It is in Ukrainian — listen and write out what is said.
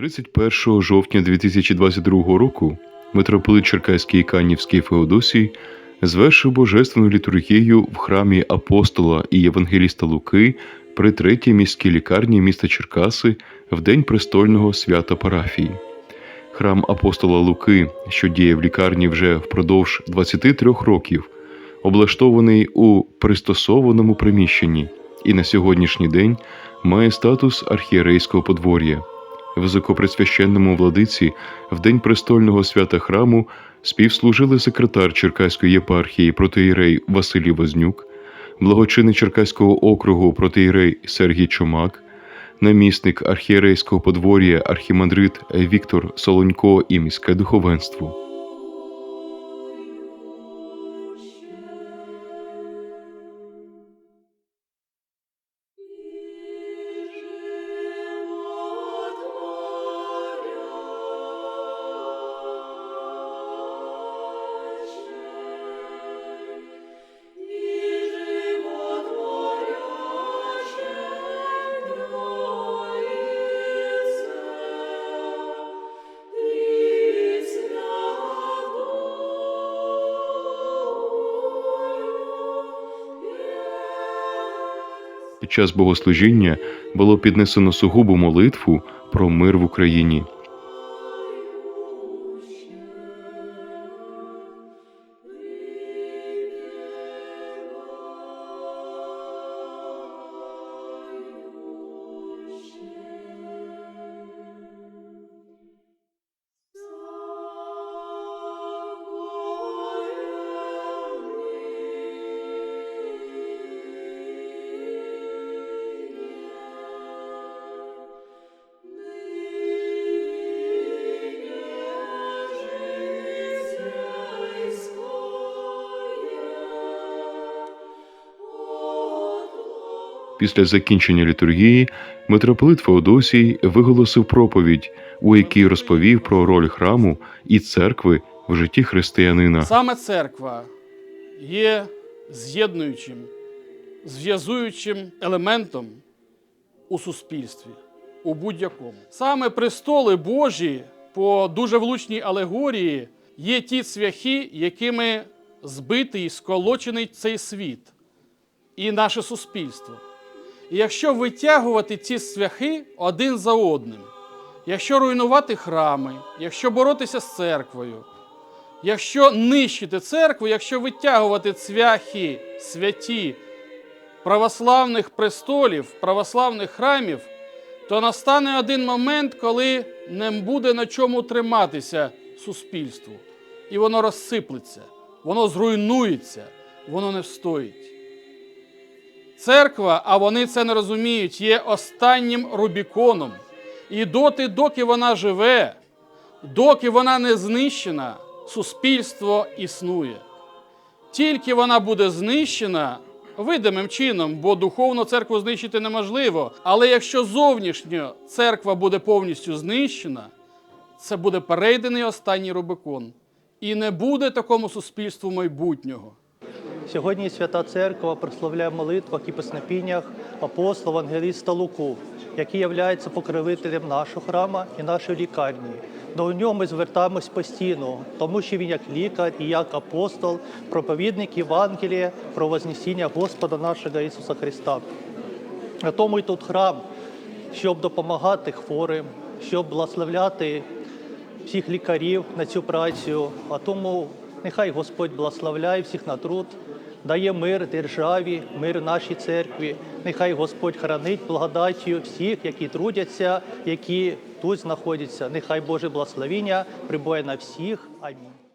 31 жовтня 2022 року митрополит Черкаський Канівський Феодосій звершив божественну літургію в храмі апостола і євангеліста Луки при третій міській лікарні міста Черкаси в день престольного свята парафії. Храм апостола Луки, що діє в лікарні вже впродовж 23 років, облаштований у пристосованому приміщенні і на сьогоднішній день має статус архієрейського подвор'я. Високопресвященному владиці в день престольного свята храму співслужили секретар Черкаської єпархії протиірей Василій Вознюк, благочинний Черкаського округу протиірей Сергій Чумак, намісник архієрейського подвор'я архімандрит Віктор Солонько і міське духовенство. Час богослужіння було піднесено сугубу молитву про мир в Україні. Після закінчення літургії митрополит Феодосій виголосив проповідь, у якій розповів про роль храму і церкви в житті християнина. Саме церква є з'єднуючим, зв'язуючим елементом у суспільстві, у будь-якому. Саме престоли Божі по дуже влучній алегорії є ті цвяхи, якими збитий сколочений цей світ і наше суспільство. І якщо витягувати ці цвяхи один за одним, якщо руйнувати храми, якщо боротися з церквою, Якщо нищити церкву, якщо витягувати цвяхи святі православних престолів, православних храмів, то настане один момент, коли не буде на чому триматися суспільству. І воно розсиплеться, воно зруйнується, воно не встоїть. Церква, а вони це не розуміють, є останнім Рубіконом. І доти, доки вона живе, доки вона не знищена, суспільство існує. Тільки вона буде знищена видимим чином, бо духовну церкву знищити неможливо. Але якщо зовнішньо церква буде повністю знищена, це буде перейдений останній Рубикон. І не буде такому суспільству майбутнього. Сьогодні Свята Церква прославляє в молитвах і песнопіннях апостола Ангеліста Луку, який є покровителем нашого храма і нашої лікарні. До нього ми звертаємось постійно, тому що він як лікар і як апостол, проповідник Євангелія про Вознесіння Господа нашого Ісуса Христа. А тому і тут храм, щоб допомагати хворим, щоб благословляти всіх лікарів на цю працю. А тому нехай Господь благословляє всіх на труд, дає мир державі, мир нашій церкві. Нехай Господь хранить благодаттю всіх, які трудяться, які тут знаходяться. Нехай Боже благословіння прибує на всіх. Амінь.